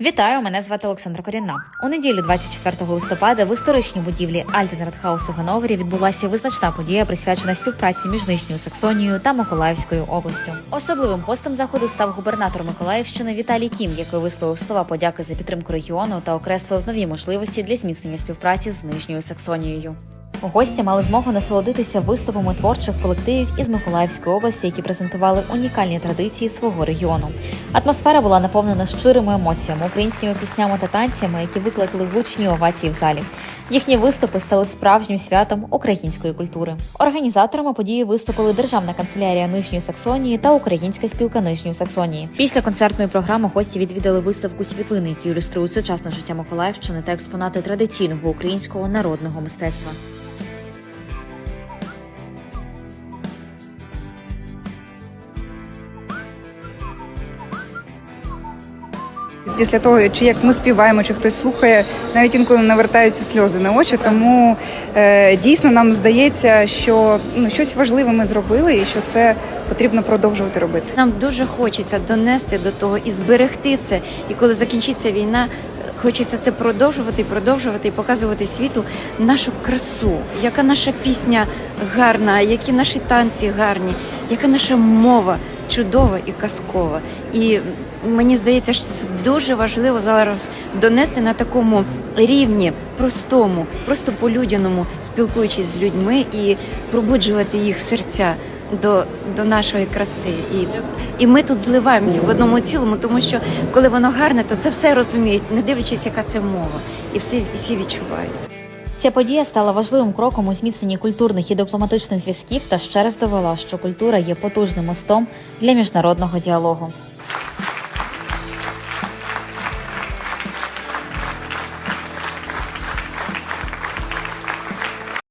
Вітаю, мене звати Олександра Корінна. У неділю, 24 листопада, в історичній будівлі Альтенрадхаус у Ганновері відбулася визначна подія, присвячена співпраці між Нижньою Саксонією та Миколаївською областю. Особливим гостем заходу став губернатор Миколаївщини Віталій Кім, який висловив слова подяки за підтримку регіону та окреслив нові можливості для зміцнення співпраці з Нижньою Саксонією. Гості мали змогу насолодитися виступами творчих колективів із Миколаївської області, які презентували унікальні традиції свого регіону. Атмосфера була наповнена щирими емоціями, українськими піснями та танцями, які викликали гучні овації в залі. Їхні виступи стали справжнім святом української культури. Організаторами події виступили Державна канцелярія Нижньої Саксонії та Українська спілка Нижньої Саксонії. Після концертної програми гості відвідали виставку світлини, які ілюструють сучасне життя Миколаївщини та експонати традиційного українського народного мистецтва. Після того, чи як ми співаємо, чи хтось слухає, навіть інколи навертаються сльози на очі. Тому е, дійсно нам здається, що ну щось важливе ми зробили, і що це потрібно продовжувати робити. Нам дуже хочеться донести до того і зберегти це. І коли закінчиться війна, хочеться це продовжувати, продовжувати і показувати світу нашу красу, яка наша пісня гарна, які наші танці гарні, яка наша мова чудова і казкова. І мені здається, що це дуже важливо зараз донести на такому рівні, простому, просто по-людяному, спілкуючись з людьми і пробуджувати їх серця до, до нашої краси. І, і ми тут зливаємося в одному цілому, тому що коли воно гарне, то це все розуміють, не дивлячись, яка це мова, і всі, всі відчувають. Ця подія стала важливим кроком у зміцненні культурних і дипломатичних зв'язків та ще раз довела, що культура є потужним мостом для міжнародного діалогу.